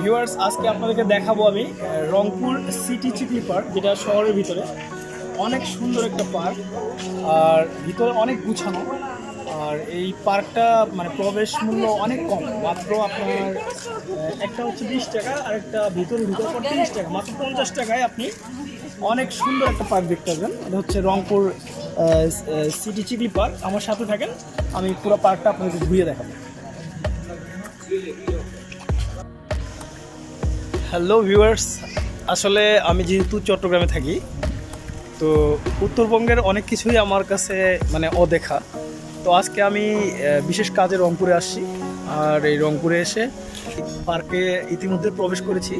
Viewers আজকে আপনাদেরকে দেখাবো আমি রংপুর সিটি চিকলি পার্ক যেটা শহরের ভিতরে। অনেক সুন্দর একটা পার্ক আর ভিতরে অনেক গুছানো। আর এই পার্কটা মানে প্রবেশ মূল্য অনেক কম, মাত্র আপনার একটা হচ্ছে বিশ টাকা, আর একটা ভিতরে ভিতরে পর তিরিশ টাকা, মাত্র পঞ্চাশ টাকায় আপনি অনেক সুন্দর একটা পার্ক দেখতে পাবেন এটা হচ্ছে রংপুর সিটি চিকলি পার্ক আমার সাথে থাকেন, আমি পুরো পার্কটা আপনাদেরকে ঘুরিয়ে দেখাবো। হ্যালো ভিউয়ার্স, আসলে আমি যেহেতু চট্টগ্রামে থাকি, তো উত্তরবঙ্গের অনেক কিছুই আমার কাছে মানে অদেখা। তো আজকে আমি বিশেষ কাজে রংপুরে আসছি। আর এই রংপুরে এসে পার্কে ইতিমধ্যে প্রবেশ করেছি।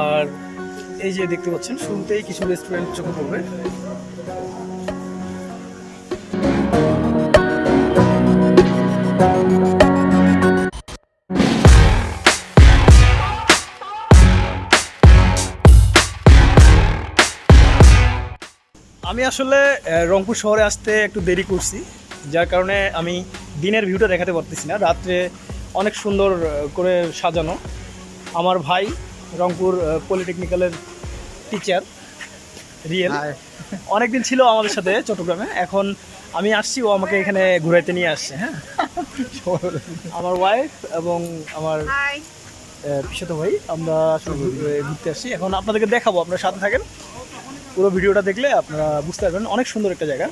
আর এই যে দেখতে পাচ্ছেন শুনতেই কিছু রেস্টুরেন্ট চোখে পড়বে। আমি আসলে রংপুর শহরে আসতে একটু দেরি করছি যার কারণে আমি দিনের ভিউটা দেখাতে পারতেছি না। রাত্রে অনেক সুন্দর করে সাজানো। আমার ভাই রংপুর পলিটেকনিক্যালের টিচার রিয়েল অনেকদিন ছিল আমাদের সাথে চট্টগ্রামে এখন আমি আসছি ও আমাকে এখানে ঘুরাইতে নিয়ে আসছে হ্যাঁ? আমার ওয়াইফ এবং আমার পিসাতো ভাই আমরা আসলে ঘুরতে আসছি এখন আপনাদেরকে দেখাবো আপনার সাথে থাকেন। পুরো ভিডিওটা দেখলে আপনারা বুঝতে পারবেন। অনেক সুন্দর একটা জায়গা।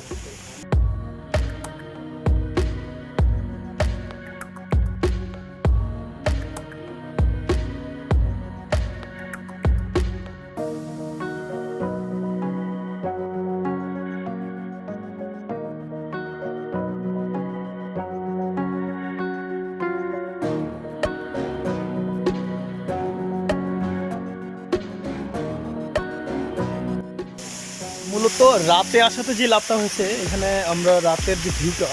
মূলত রাতে আসাতে যে লাভটা হয়েছে, এখানে আমরা রাতের যে ভিউটা,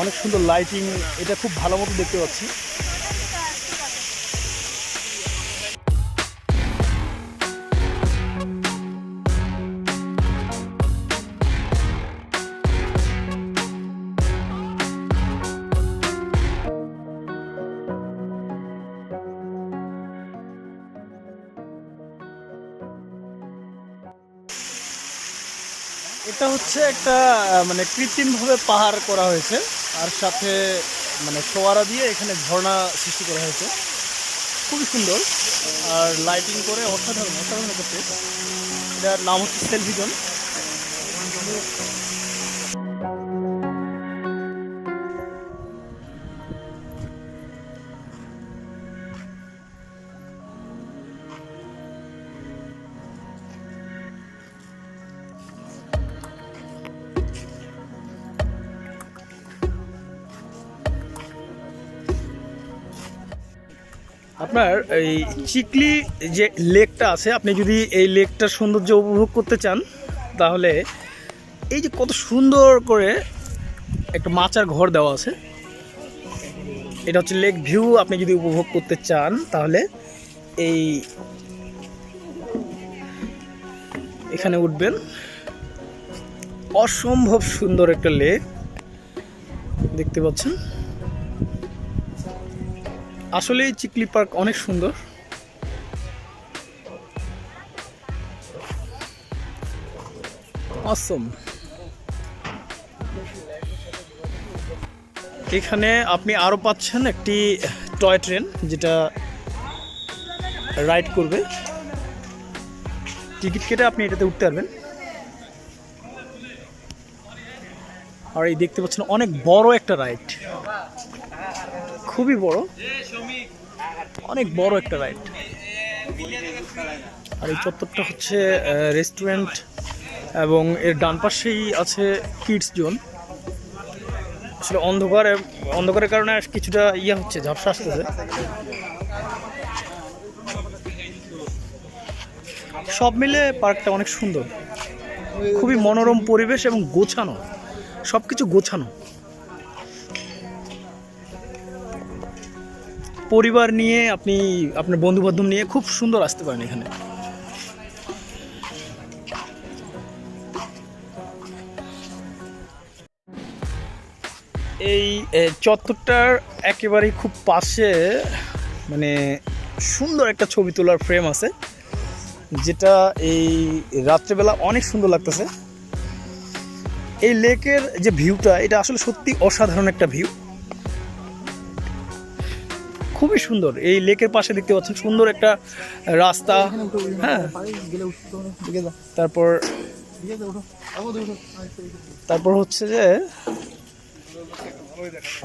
অনেক সুন্দর লাইটিং এটা খুব ভালো মতো দেখতে পাচ্ছি। এটা হচ্ছে একটা মানে কৃত্রিমভাবে পাহাড় করা হয়েছে। আর সাথে মানে ফোয়ারা দিয়ে এখানে ঝর্ণা সৃষ্টি করা হয়েছে। খুবই সুন্দর। আর লাইটিং করে অসাধারণ অসাধারণ করতে এটার নাম হচ্ছে সেলফি আপনার এই চিকলি যে লেকটা আছে, আপনি যদি এই লেকটার সৌন্দর্য উপভোগ করতে চান, তাহলে এই যে কত সুন্দর করে একটা মাচার ঘর দেওয়া আছে। এটা হচ্ছে লেক ভিউ, আপনি যদি উপভোগ করতে চান, তাহলে এই এখানে উঠবেন। অসম্ভব সুন্দর একটা লেক, দেখতে পাচ্ছেন। আসলেই চিকলি পার্ক অনেক সুন্দর। অসম এখানে আপনি আরও পাচ্ছেন একটি টয় ট্রেন, যেটা রাইড করবে। টিকিট কেটে আপনি এটাতে উঠতে পারবেন। আর এই দেখতে পাচ্ছেন অনেক বড় একটা রাইড। খুবই বড়। অনেক বড় একটা রাইড আর এই চত্বরটা হচ্ছে রেস্টুরেন্ট এবং এর ডান পাশেই আছে কিডস জোন আসলে অন্ধকারে, অন্ধকারের কারণে কিছুটা ইয়ে হচ্ছে, ঝাপসা আসতেছে। সব মিলে পার্কটা অনেক সুন্দর। খুবই মনোরম পরিবেশ এবং গোছানো। সব কিছু গোছানো। পরিবার নিয়ে আপনি আপনার বন্ধু বান্ধব নিয়ে খুব সুন্দর আসতে পারেন এখানে। এই চত্বরটার একেবারেই খুব পাশে মানে সুন্দর একটা ছবি তোলার ফ্রেম আছে, যেটা এই রাত্রেবেলা অনেক সুন্দর লাগতেছে। এই লেকের যে ভিউটা এটা আসলে সত্যি অসাধারণ একটা ভিউ খুবই সুন্দর। এই লেকের পাশে দেখতে পাচ্ছেন সুন্দর একটা রাস্তা। হ্যাঁ। তারপর তারপর হচ্ছে যে,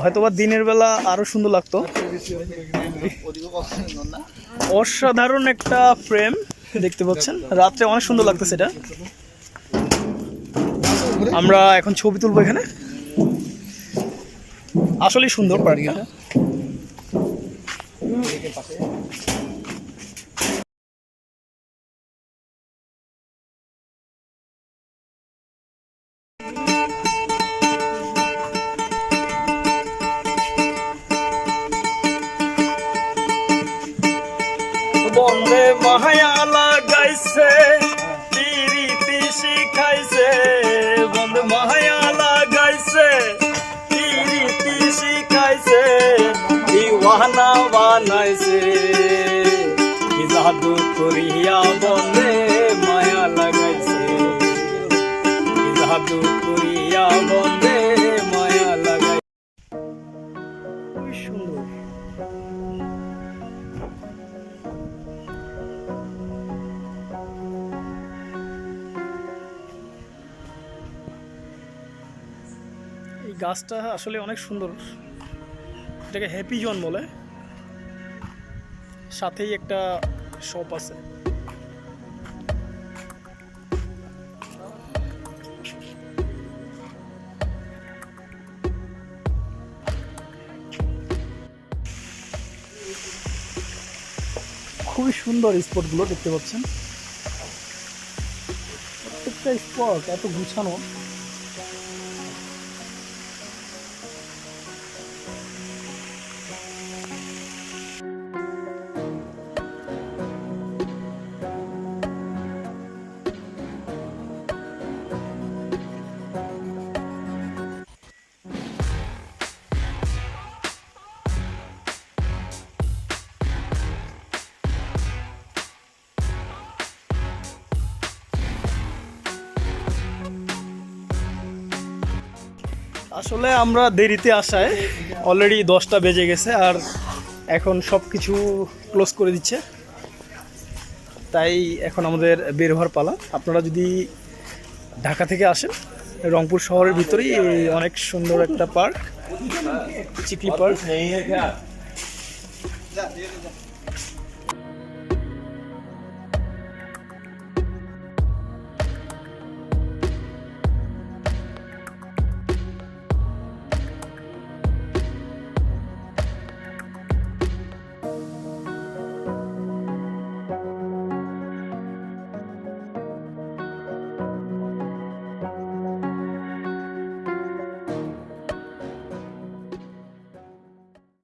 হয়তোবা দিনের বেলা আরও সুন্দর লাগতো। অসাধারণ একটা ফ্রেম দেখতে পাচ্ছেন। রাত্রে অনেক সুন্দর লাগতেছে এটা। আমরা এখন ছবি তুলবো এখানে। আসলেই সুন্দর পার্কটা। দিওয়ানা বানাইছে। কি জাদু করিয়া বন্দে মায়া লাগাইছে। কি জাদু করিয়া বন্দে মায়া লাগাইছে। খুবই সুন্দর। এই গাছটা আসলে অনেক সুন্দর। এটাকে হ্যাপি জোন বলে। সাথেই একটা শপ আছে। খুবই সুন্দর স্পটগুলো দেখতে পাচ্ছেন। প্রত্যেকটা স্পট এত গুছানো। আসলে আমরা দেরিতে আসায় অলরেডি দশটা বেজে গেছে আর এখন সব কিছু ক্লোজ করে দিচ্ছে। তাই এখন আমাদের বের হওয়ার পালা। আপনারা যদি ঢাকা থেকে আসেন, রংপুর শহরের ভিতরেই অনেক সুন্দর একটা পার্ক চিকলি পার্ক